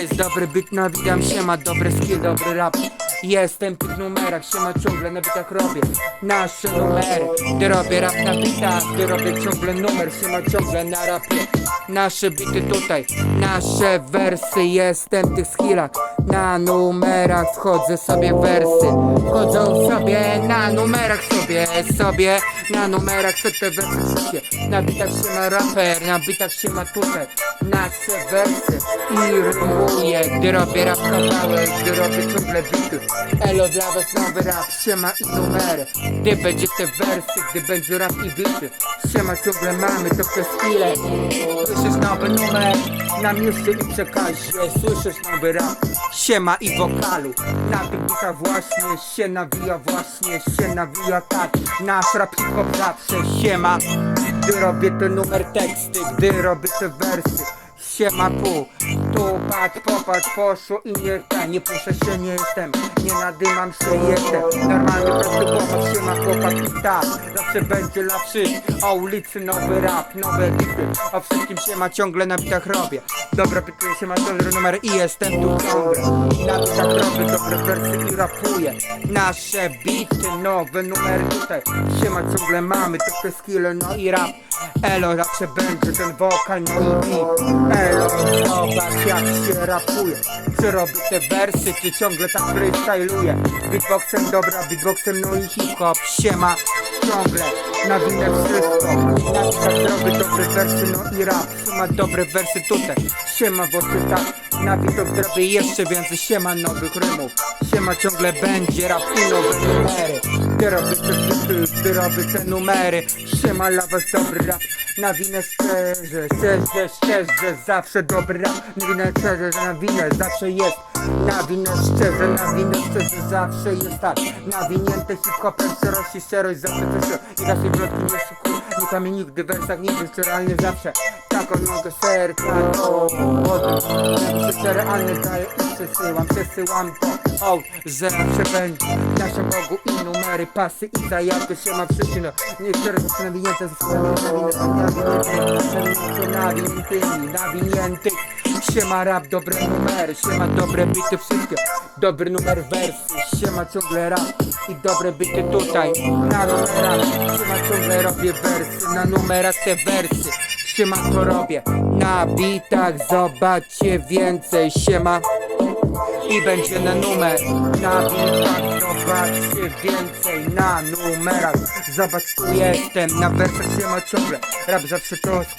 jest dobry byt, witam się ma dobry skill, dobry rap. Jestem w tych numerach, się ma ciągle na bitach robię Nasze numery, gdy robię rap na bitach Gdy robię ciągle numer, się ma ciągle na rapie. Nasze bity tutaj, nasze wersy Jestem w tych skillach, na numerach Wchodzę sobie wersy. Wchodzą sobie na numerach sobie Sobie na numerach wersy wszystkie Na bitach się ma raper, na bitach się ma tutaj Nasze wersy i rymuję Gdy robię rap kawały, gdy robię ciągle bity. Elo dla was nowy rap, siema i numery Gdy będzie te wersy, gdy będzie rap i bity. Siema ciągle mamy to przez chwilę Słyszysz nowy numer na mieście i przekazie. Słyszysz nowy rap, siema i wokalu. Na tych właśnie się nawija właśnie się nawija tak. Nasz rap hip-hop zawsze siema. Gdy robię ten numer teksty, gdy robię te wersy Siema pu, tu patrz, popatrz, poszło i nie ten, nie puszę się, nie jestem, nie nadymam się, jestem. Normalny prosty pomoc, siema chłopak i tak, zawsze będzie dla O ulicy nowy rap, nowe bity, o wszystkim się ma ciągle na bitach robię. Dobra, pytuję się ma dobry numer i jestem tu ciągle. Na bitach robię dobre wersy i rapuję. Nasze bity, nowe numery tutaj. Się ma ciągle mamy, tylko skille, no i rap Elo zawsze będzie ten wokal, beat Elo, zobacz jak się rapuje. Czy robię te wersy, czy ciągle tak freestyluję Beatboxem dobra, beatboxem no i hip-hop Siema, ciągle nawinę wszystko. Na tak zrobię dobre wersy, no i rap. Siema, dobre wersy tutaj. Siema, ty tak. Na widok zrobię jeszcze więcej. Siema, nowych rymów. Siema, ciągle będzie rap i nowe numery. Gdy robię te bity, gdy robię te numery. Siema, dla dobry rap. Na winę szczerze, szczerze, szczerze, zawsze dobry rap. Na winę szczerze, na winę zawsze jest Na winę szczerze, na winę szczerze, zawsze jest tak. Nawinięte hip-hopem, szczerości, szczerość, zawsze coś I naszej wrotki nie szukuj, nie kłamie nigdy wersach, nigdy szczeralnie zawsze Taką nogę serca, to wody Zawsze realnie daję i przesyłam, przesyłam to O, że zawsze będzie Nasze Bogu i numery, pasy i zajawkę się ma przyczyny Niektóre są nawinięte ze nawinięte Nawiniętymi, nawiniętych Siema rap, dobre numery, siema dobre bity wszystkie. Dobry numer wersy, siema ciągle rap I dobre bity tutaj, na numerach Siema ciągle robię wersy, na numerach te wersy Siema to robię, na bitach zobaczcie więcej Siema i będzie na numer. Na bitach zobaczcie więcej na numerach. Zobacz tu jestem, na wersach się ma ciągle. Rap zawsze to z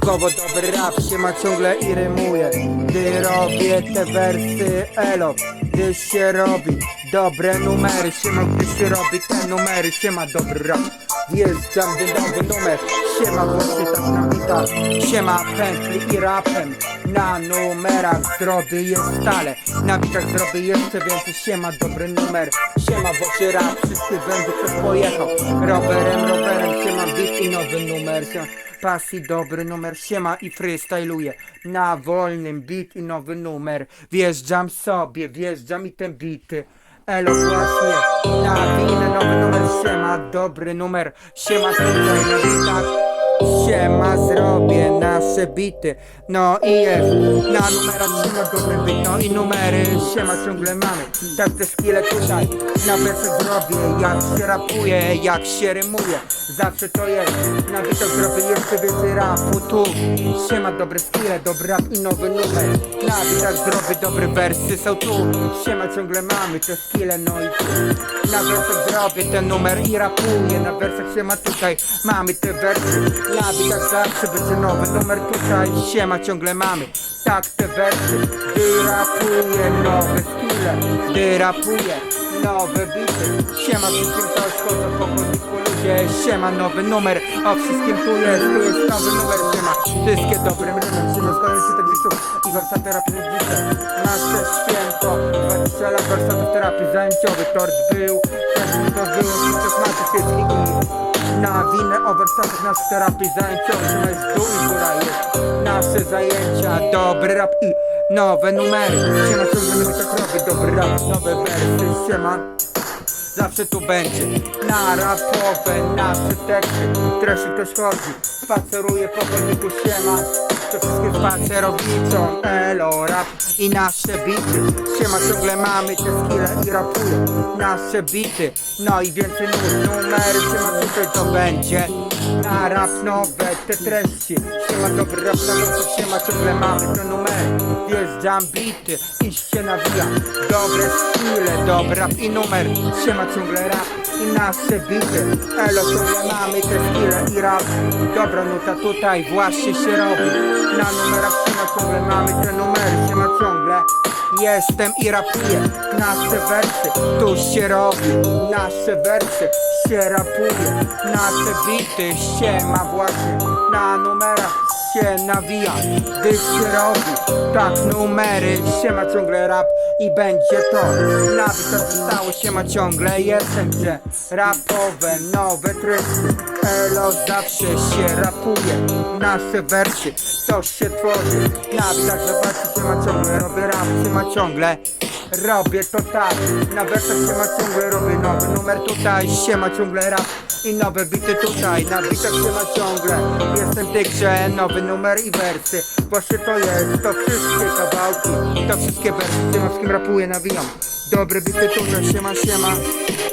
głową dobry rap się ma ciągle i rymuje. Gdy robię te wersy elo Gdy się robi dobre numery Siema gdy się robi te numery Siema dobry rap Wjeżdżam nowy numer Siema właśnie tak na bitach Siema pętli i rapem. Na numerach zrobię je stale. Na bitach zrobię jeszcze więcej Siema dobry numer. Siema właśnie rap Wszystkie będę ktoś pojechał. Rowerem, rowerem Siema bit i nowy numer. Siema Pasji dobry numer Siema i freestyluję. Na wolnym beat i nowy numer. Wjeżdżam sobie, wjeżdżam i ten bity Elo właśnie, na winę nowy numer. Siema, dobry numer. Siema bitach Siema, zrobię nasze bity. No i jest Na numerach siema, dobry bit No i numery, siema, ciągle mamy. Tak te skille tutaj Na wersach zrobię. Jak się rapuje, jak się rymuje Zawsze to jest. Na bitach zrobię jeszcze więcej rapu. Tu Siema, dobre skille, dobry rap i nowy numer. Na bitach zrobię dobre wersy. Są tu Siema, ciągle mamy te skille. No i tu Na wersach zrobię ten numer i rapuję. Na wersach siema tutaj Mamy te wersy Na bitach zawsze będzie nowy numer tutaj Siema, ciągle mamy. Tak te wersy Gdy rapuję nowe skille Gdy rapuję nowe bity. Siema, wszystkim to schodzą po chodniku ludzie. Siema, nowy numer O wszystkim tu jest, tu jest nowy numer Siema, wszystkie dobrym rymem Siema, zgodnie się tak życiu I warsztat terapii bliżej Nasze święto. 20 lat warsztatów terapii zajęciowy Tort był, też to Wszystko smaczy świecki i na winę o warsztatach naszych terapii zajęciowych Siema jest i góra jest. Nasze zajęcia, dobry rap i nowe numery. Siema, ciągle my tak robię Dobry rap, nowe wersy Siema zawsze tu będzie. Na rapowe nasze teksty, treści ktoś chodzi. Spaceruje po chodniku siema To wszystkie spacerowiczą Elo rap i nasze bity. Siema ciągle mamy te skille i rapuje Nasze bity, no i więcej Numery siema tutaj to będzie Na rap nowe te treści. Siema dobry rap na nocy Siema ciągle mamy te numery Wjeżdżam bity i się nawijam Dobre skille, dobry rap i numer. Siema ciągle rap i nasze bity. Elo ciągle mamy te skille i rap. Dobra nuta tutaj właśnie się robi. Na numerach siema ciągle mamy te numery. Siema ciągle Jestem i rapuję. Nasze wersy, tu się robi. Nasze wersy się rapuje. Nasze bity się ma właśnie Na numerach się nawija Gdy się robi. Tak numery się ma ciągle rap I będzie to. Nawet to zostało się ma ciągle. Jestem gdzie rapowe nowe treści Elo zawsze się rapuje Nasze wersy to się tworzy. Nawet tak zobaczcie się ma ciągle Robię rap się ma ciągle Robię to tak Na wersach się ma ciągle robię nowy numer. Tutaj się ma ciągle rap i nowe bity tutaj. Na bitach się ma ciągle. Jestem w tej grze nowy numer i wersy. Właśnie to jest to wszystkie kawałki To wszystkie wersy. Się ma z kim rapuję nawijam. Dobre bity tutaj siema siema.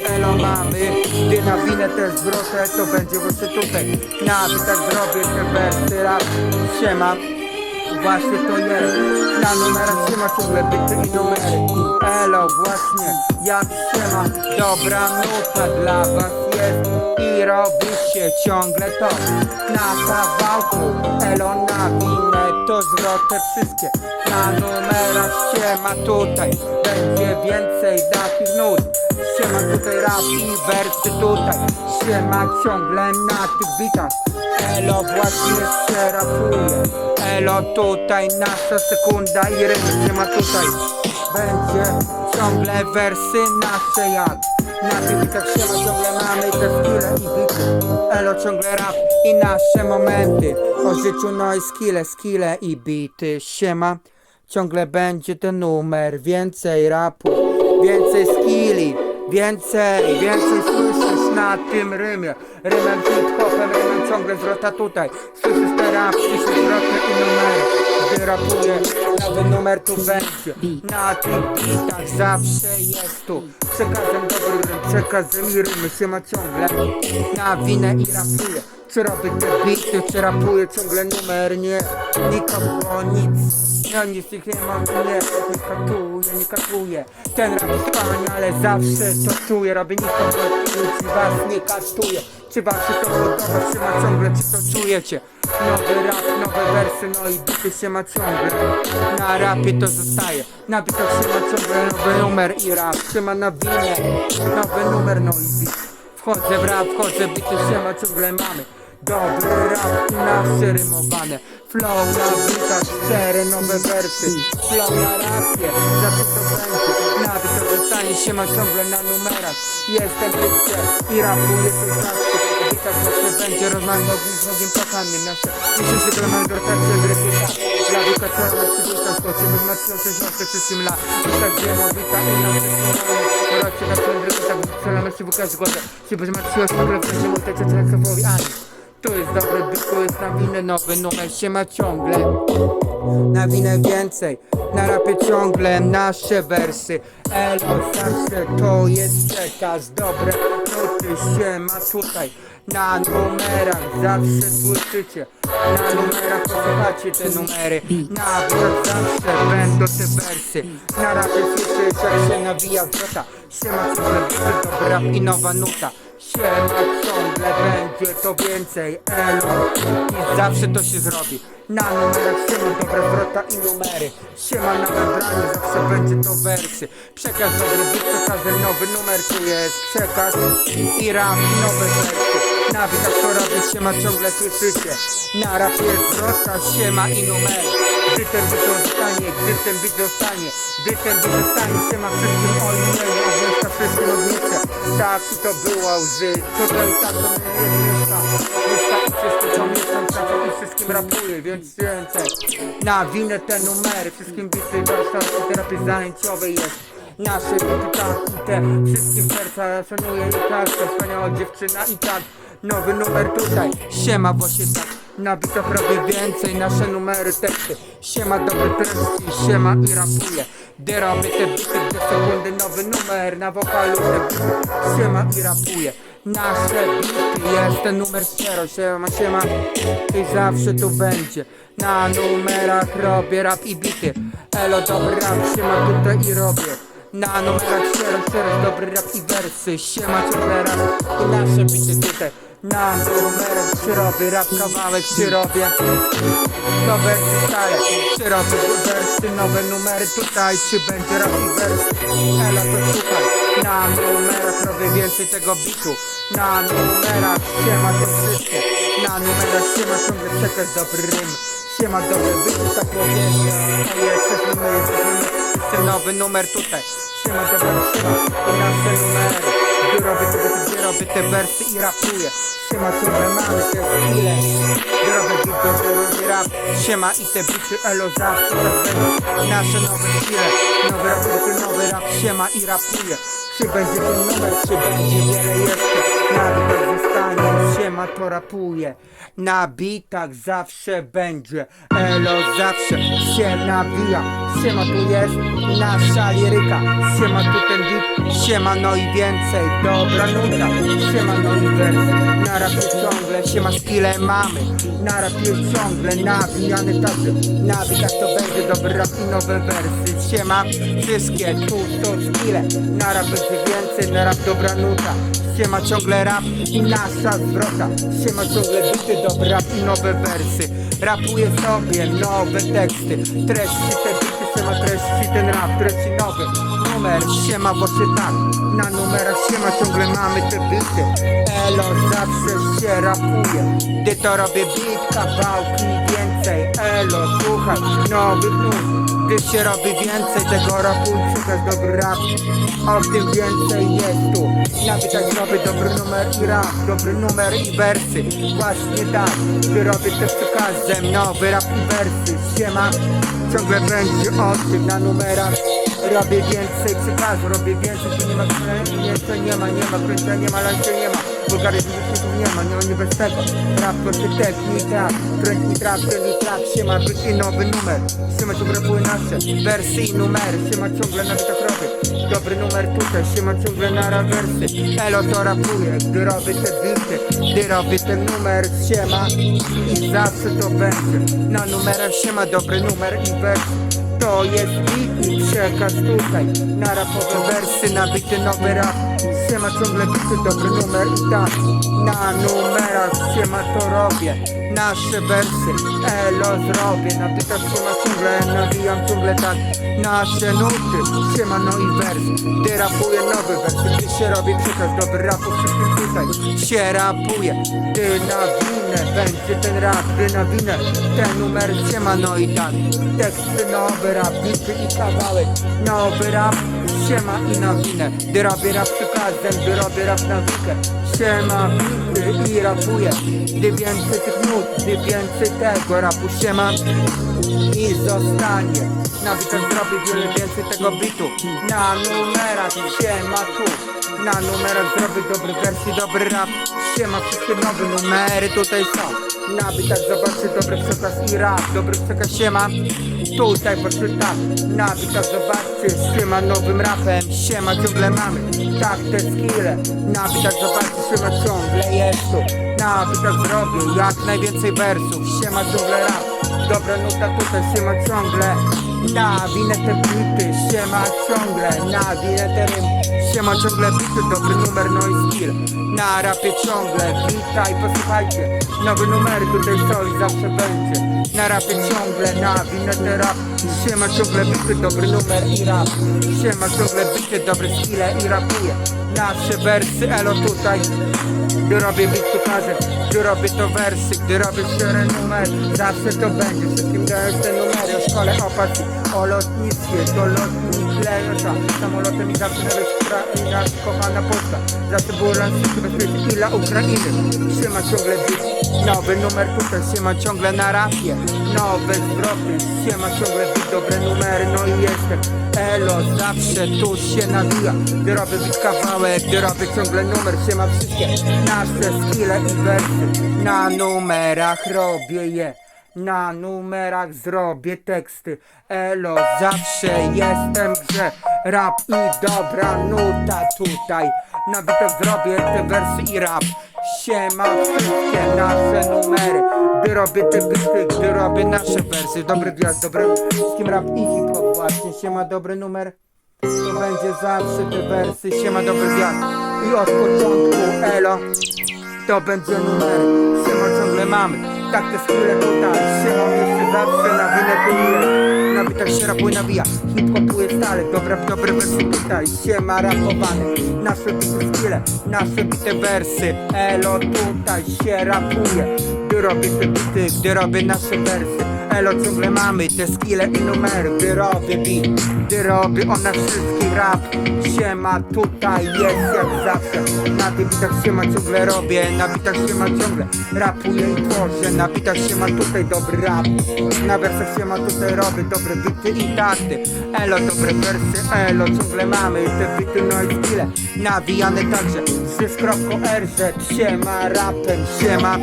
Elo mamy. Gdy nawinę też zwrotę to będzie właśnie tutaj. Na bitach zrobię te wersy rap. Siema Właśnie to jest. Na numerach się ma ciągle byty i numery Elo właśnie jak się ma. Dobra nuta dla was jest. I robi się ciągle to. Na kawałku Elo na winę to zwroty wszystkie. Na numerach się ma tutaj Będzie więcej takich nut. Się ma tutaj rap i wersy tutaj. Się ma ciągle na tych bitach. Elo właśnie się rapuje. Elo tutaj nasza sekunda i rymy się ma tutaj. Będzie ciągle wersy nasze jak Na tych bitach się ma ciągle mamy te skille i bity Elo ciągle rap i nasze momenty. O życiu no i skille, skille i bity Siema Ciągle będzie ten numer Więcej rapu, więcej skilli Więcej, więcej słyszysz na tym rymie. Rymem hip-hopem, rymem ciągle zwrota tutaj. Słyszysz te rap, słyszysz zwroty i numery Gdy rapuję, nowy numer tu będzie Na tych bitach zawsze jest tu. Przekazem dobry rym, przekazem i rymy się ma ciągle. Na winę i rapuję. Czy robię te bity, czy rapuję ciągle numer, nie. Nikogo nic ja nic ich nie mam, nie, nie katuję, nie katuję. Ten rap wspaniale zawsze to czuję. Robię nikogo nic, was nie katuję Czy wam się to podoba, czy ma ciągle, czy to czujecie? Nowy rap, nowe wersy, no i bity się ma ciągle. Na rapie to zostaje. Na bitach się ma ciągle nowy numer i rap Się ma na winie, nowy numer, no i bit. Wchodzę w rap, wchodzę, bity się ma ciągle mamy. Dobry rap, nasze rymowane. Flow na bitach, szczere nowe wersy. Flow na rapie, zawsze to będzie. Nawet to zostanie się ma ciągle na numerach. Jestem typcie i rapuję to zawsze Bitach zawsze będzie rozmawiał z drugim kochanym. Nasze dzisiejsze klementy rotacje grypyka Dla wykaczona przywódca skoczymy w matrzące środkę wszystkim la Tak ziemowita i na wszystkim Rocie na swoim dryku, tak strzelamy się w każdy głowę Się bez martwiłość, mogę w sensie łote, czy telefonowi ani. Tu jest dobry byt, tu jest na winę nowy numer. Się ma ciągle Na winę więcej, na rapie ciągle nasze wersy. Elo zawsze to jest przekaz, dobre nuty się ma tutaj. Na numerach zawsze słyszycie Na numerach posłuchacie te numery. Na zawsze będą te wersy. Na rapie słyszycie jak się nawija zwrota Się ma ciągle byty, dobry rap i nowa nuta. Siema ciągle będzie to więcej. Elo I zawsze to się zrobi Na numerach siema dobre wrota i numery. Siema na wybraniu zawsze będzie to wersy. Przekaz dobry bit, przekazem nowy numer tu jest. Przekaz i rap nowe wersy Na widok to robi siema ciągle słyszycie. Na rap jest wrota siema i numery Gdy ten bit zostanie, gdy ten bit zostanie Gdy ten bit zostanie siema wszystkim ojej Obwieszcza wszystkim ognicze Tak i to było łzy to jest tak, to mnie jest mieszka Mieszka i wszystko co mieszkam Cały i wszystkim rapuję, więc więcej. Na winę te numery Wszystkim bity warsztaty terapii zajęciowej jest. Nasze bity te wszystkim serca szanuję i tak To wspaniała dziewczyna i tak Nowy numer tutaj. Siema właśnie tak na bitach robię więcej, nasze numery, teksty. Siema dobre treści, siema i rapuję Gdy robię te bity, do sekundy. Nowy numer Na wokalu te bity, siema i rapuję Nasze bity, jest ten numer stereo Siema, siema. I zawsze tu będzie. Na numerach robię rap i bity. Elo dobry rap, siema tutaj i robię. Na numerach szczero, szczero, dobry rap i wersy. Siema ciągle rap. I nasze bity tutaj Na numerach czy robię rap, kawałek czy robię To wersy stare, robię wersy, nowe numery tutaj Czy będzie rap i wersy, elo to słuchaj. Na numerach robię więcej tego bitu. Na numerach siema to wszystko. Na numerach siema ciągle przekaz dobry rym. Siema dobry bytu, tak mówię To jesteśmy my, jesteśmy ten nowy numer tutaj. Siema dobra siema. I nasze numery Gdy robię te wersy i rapuję Siema ciągle mamy te skille Gdy robię robię rap. Siema i te bity elo zawsze tak Nasze nowe skille Nowy rap, nowy, nowy rap. Siema i rapuję Czy będzie ten numer, czy będzie wiele jeszcze? Na zostanie Siema to rapuje. Na bitach zawsze będzie Elo zawsze się nawija. Siema tu jest nasza liryka. Siema tu ten beat Siema no i więcej Dobra nuta. Siema no i wersy Na rapie ciągle. Siema skille mamy. Na rapie ciągle nawijany także Na bitach to będzie dobry rap i nowe wersy. Siema wszystkie tu są skille. Na rap będzie więcej Na rap dobra nuta. Siema ciągle rap i nasza zwrota. Siema ciągle bity, dobry rap i nowe wersy. Rapuję sobie nowe teksty. Treści te bity, siema treści ten rap Treści nowy. Numer, siema właśnie tak. Na numerach siema ciągle mamy te bity. Elo zawsze się rapuje. Gdy to robię beat, kawałki więcej. Elo słuchaj, nowych nut się robi więcej tego rapu przekaz dobry rap. O tym więcej jest tu. Na bitach zrobię dobry numer i rap Dobry numer i wersy. Właśnie tak Gdy robię te przekazem Nowy rap i wersy Siema. Ciągle będzie o tym na numerach. Robię więcej przekazu Robię więcej Tu nie ma kręcia nie ma Nie ma kręcia nie ma lęcia nie ma Wulgaryzmów nie ma, nie ma nie bez tego Rap to się tepnij trap Krętnij trap, krętnij trap Siema i nowy numer. Siema ciągle rapuję nasze. Wersy i numery. Siema ciągle na bitach robię. Dobry numer tutaj. Siema ciągle na rawersy. Elo to rapuję Gdy robię te bity Gdy robię ten numer. Siema I zawsze to będzie. Na numerach siema dobry numer i wersy to jest beat i przekaz tutaj. Na rapowe wersy, nabity nowy rap Siema ciągle bity, dobry numer. I tak Na numerach siema to robię Nasze wersy, elo zrobię. Na bitach siema ciągle, nawijam ciągle tak. Nasze nuty, siema no i wers. Gdy rapuję nowy wers, gdy się robi przekaz dobry rapu Wszystkim tutaj. Się rapuje Gdy nawinę, będzie ten rap Gdy nawinę, ten numer siema. No i tak Teksty nowy rap, bity i kawałek Nowy rap, siema i nawinę Gdy robię rap przekazem, gdy robię rap na wikę. Siema, bity i rapuję. Gdy więcej tych nut, gdy więcej tego rapu. Siema i zostanie. Na bitach zrobię wiele więcej tego bitu. Na numerach siema tu. Na numerach zrobię dobry wersji, dobry rap. Siema wszystkie nowe numery tutaj są Na bitach zobaczy dobry przekaz i rap Dobry przekaz siema. Tutaj poczytam Na bitach zobaczcie Siema nowym rapem. Siema ciągle mamy Tak te skille. Na bitach zobaczcie Siema ciągle jest tu. Na bitach zrobię jak najwięcej wersów. Siema ciągle rap. Dobra nuta tutaj siema ciągle. Nawinę te bity, siema ciągle. Nawinę te rym, siema ciągle bity Dobry numer, no i skill Na rapie ciągle, witaj, posłuchajcie. Nowy numer tutaj stoi, zawsze będzie. Na rapie ciągle, nawinę te rap. Siema ciągle bity, dobry numer i rap. Siema ciągle bity, dobre skille i rapuję. Nasze wersy, elo tutaj. Gdy robię beat to każę, gdy robię to wersy Gdy robię szczere numer, zawsze to będzie. Wszystkim daję te numery o szkole, o pasji O lotnictwie, do lotni klejota Samolotem i zawsze nasz kochana Polska. Zawsze było lansy bezpiecznie. Dla Ukrainy. Siema ciągle beat, nowy numer tutaj Siema ciągle na rapie, nowe zwroty Siema ciągle beat, dobre numery, no i jestem. Elo, zawsze tu się nawija. Gdy robię bit kawałek, gdy robię ciągle numer Siema wszystkie. Nasze skille i wersy Na numerach robię je na numerach zrobię teksty. Elo, zawsze jestem w grze Rap i dobra nuta tutaj. Na bitach zrobię te wersy i rap. Siema wszystkie nasze numery. Gdy robię te bity, gdy robię nasze wersy. Dobry gwiazd, dobry wszystkim rap i hip-hop. Właśnie siema dobry numer. To będzie zawsze te wersy. Siema dobry gwiazd. I od początku elo to będzie numer. Siema ciągle mamy Tak te skille tutaj Siema jeszcze zawsze na płynie Na bitach się rapuje nabija Hip-hopuje stale. Dobra, dobre wersy tutaj. Siema rapowany Nasze bite skille Nasze bite wersy. Elo tutaj się rapuje. Gdy robię te bity Gdy robię nasze wersy Elo ciągle mamy te skille i numery Gdy robię beat Gdy robię one wszystkich rap. Siema tutaj jest jak zawsze. Na tych bitach siema ciągle robię Na bitach siema ciągle rapuję i tworzę. Na bitach siema tutaj dobry rap. Na wersach siema tutaj robię dobre bity i takty Elo dobre wersy, elo ciągle mamy te bity no i skille Nawijane także. Z kropką RZ Siema rapem, siema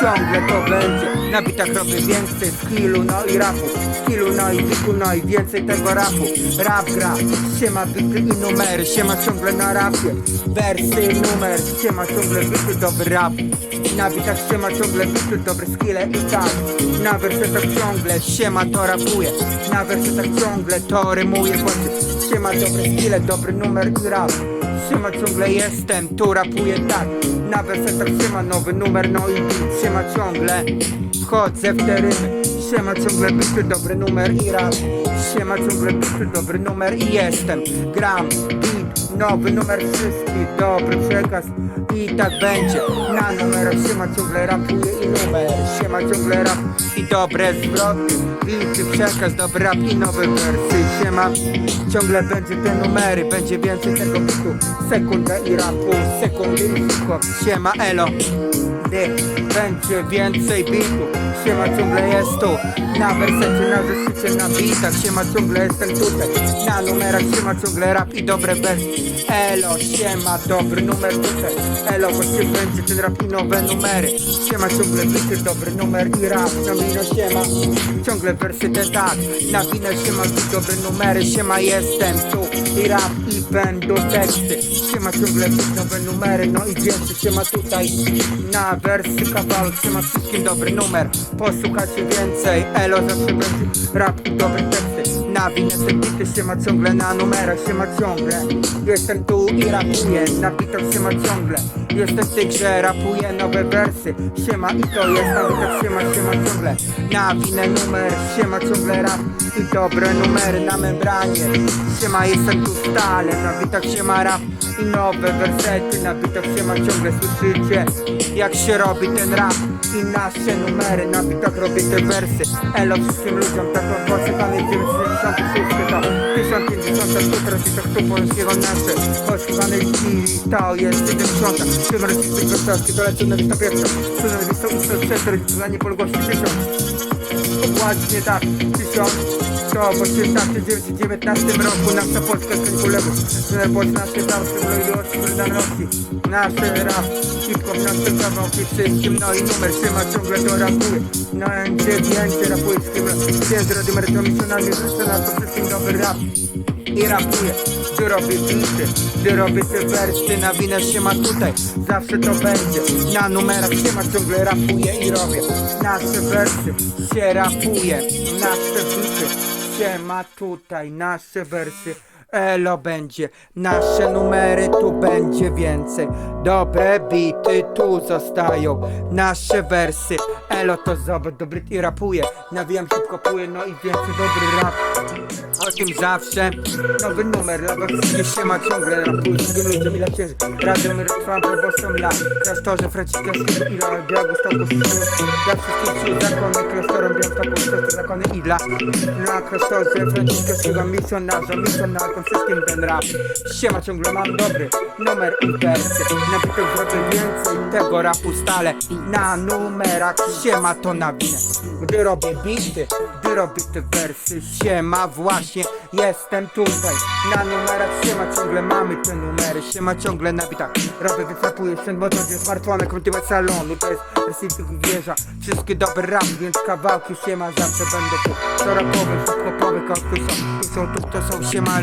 Ciągle to będzie. Na bitach robię więcej skillu no i rapu Skillu no i bitu no i więcej tego rapu. Rap gra, siema bity i numery Siema ciągle na rapie. Wersy, numer, siema ciągle bity dobry rap. Na bitach siema ciągle bity dobre skille i tak. Na wersetach ciągle siema to rapuje. Na wersetach ciągle to rymuje właśnie Siema dobre skille, dobry numer i rap. Siema ciągle jestem, tu rapuję tak. Na wersetach siema nowy numer, no i beat Siema ciągle, wchodzę w te rymy Siema ciągle bity, dobry numer i rap. Siema ciągle bity, dobry numer i jestem. Gram, beat, nowy numer wszystkich. Dobry przekaz i tak będzie. Na numerach siema ciągle rapuję i numer. Siema ciągle rap i dobre zwroty. Bity przekaz, dobry rap i nowe wersy Siema ciągle będzie te numery. Będzie więcej tego bitu Sekunda i rapu, sekundy i hip-hop Siema elo gdy będzie więcej bitu Siema ciągle jest tu. Na wersecie, na zeszycie, na bitach Siema ciągle jestem tutaj. Na numerach siema ciągle rap i dobre wersy Elo, siema, dobry numer tutaj. Elo, właśnie będzie ten rap i nowe numery. Siema ciągle bity, dobry numer i rap. Na wino siema, ciągle wersy te tak. Na winę siema, dobre numery Siema jestem tu. I rap i będą teksty Siema ciągle nowe numery No i więcej siema tutaj Na wersy kawałek Siema wszystkim dobry numer Posłuchajcie więcej. Elo zawsze będzie rap i dobre teksty. Na winę te bity ciągle na numerach Siema ciągle. Jestem tu i rapuję Na bitach siema ciągle. Jestem w grze, rapuję nowe wersy. Siema i to jest na bitach siema, siema ciągle. Na winę numer, siema ciągle rap I dobre numery na membranie. Siema jestem tu stale. Na bitach siema rap i nowe wersety. Na bitach siema ciągle słyszycie Jak się robi ten rap I nasze numery. Na bitach robię te wersy. Elo wszystkim ludziom Tak od poczekamy 96 to 1050 tu teraz bitach tu polskiego nasze. Poszukanej chwili to jest 70 Tym razem tylko stawki dolecą na lista pierwsza Tu na listą i 104 Zadanie poległości 1000 Dokładnie tak, tysiąc To w 1919 roku nasza Polska skończyła lewą Bo nasze prawo ilości solidarności Nasze rap, hip-hop, nasze kawałki wszystkim No i numer trzyma ciągle to rapuje. No będzie więcej rapuje z kim Księdz radio merytoryczny Życzę na to wszystkim dobry rap. I rapuję Gdy robię bity, gdy robię te wersy Na winę się ma tutaj, zawsze to będzie. Na numerach się ma ciągle rapuję i robię. Nasze wersy się rapuje. Nasze bity się ma tutaj Nasze wersy Elo będzie, nasze numery tu będzie więcej. Dobre bity tu zostają Nasze wersy. Elo to zobacz, dobry i rapuje. Nawijam szybko płyję, no i więcej dobry rap. O tym zawsze. Nowy numer, lawa wszystkie się ma ciągle Rapuję z tym ludziom ile księży Radio my trwam proboszczą la Klasztorze franciszkańskiego i la Biagu stoku Dla wszystkich sił zakony Klasztorem białym stoku zakony i dla Na klasztorze franciszkańskiego misjonarza Misjonarką wszystkim ten rap. Siema ciągle mam dobry numer i wersy Na bitach zrobię więcej tego rapu stale. Na numerach siema to na winę. Gdy robię bity, gdy robię te wersy Siema właśnie nie jestem tutaj. Na numerach siema ciągle mamy te numery. Siema ciągle na bitach. Robię, wycapuję się, bo to jest smartfona Kultywać salonu, to jest receipt wieża. Wszystkie dobre rap, więc kawałki siema Zawsze będę tu. Co rapowy, hip-hopowy, są. Tu są, tu to są siema